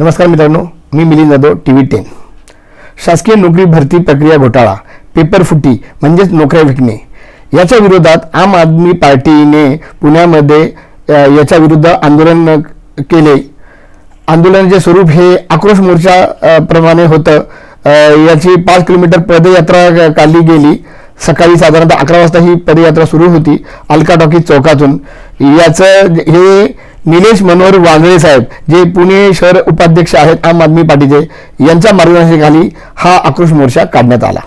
नमस्कार मित्रांनो मी Milind Jadhav T V ten. शासकीय नोकरी भरती प्रक्रिया घोटाळा पेपर फुटी म्हणजेच नोकऱ्या विकणे. याच्या विरोधात आम आदमी पार्टीने पुण्यामध्ये याच्या विरुद्ध आंदोलन केले. आंदोलनाचे स्वरूप हे आक्रोश मोर्चा प्रमाणे होतं. याची पाच किलोमीटर पदयात्रा काढली गेली. सकाळी साधारणतः अकरा वाजता ही पदयात्रा सुरू होती अलका टॉकीज चौकातून. याचं हे निलेश मनोहर वांगळे साहेब जे पुणे शहर उपाध्यक्ष आहेत आम आदमी पार्टीचे यांच्या मार्गदर्शनाखाली हा आक्रोश मोर्चा काढण्यात आला.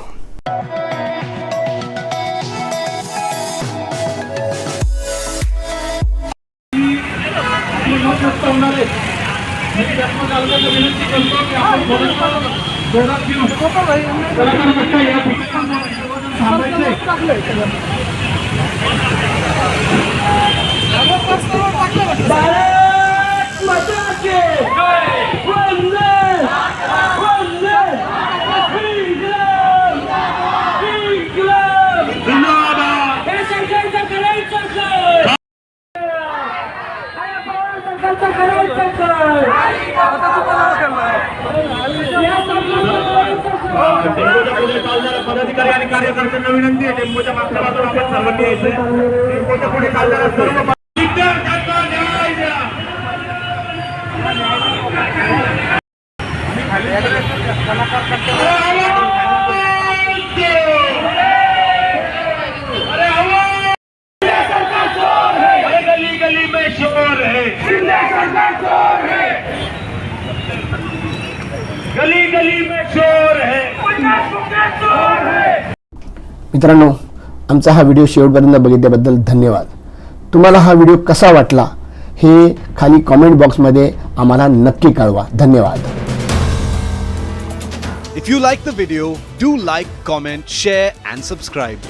करायचं करायचं पदाधिकारी आणि कार्यकर्त्यांना विनंती आहे टेम्पोच्या आपण सर्वांनी टेम्पोच्या पुढे सर्व न्याय द्या अरे आवाज! अरे गली गली में शोर है गली गली में शोर है। मित्रांनो आमचा हा व्हिडिओ शेवटपर्यंत बघितल्याबद्दल धन्यवाद. तुम्हाला हा व्हिडिओ कसा वाटला हे खाली कॉमेंट बॉक्समध्ये आम्हाला नक्की कळवा. धन्यवाद. If you like the video, do like, comment, share, and subscribe.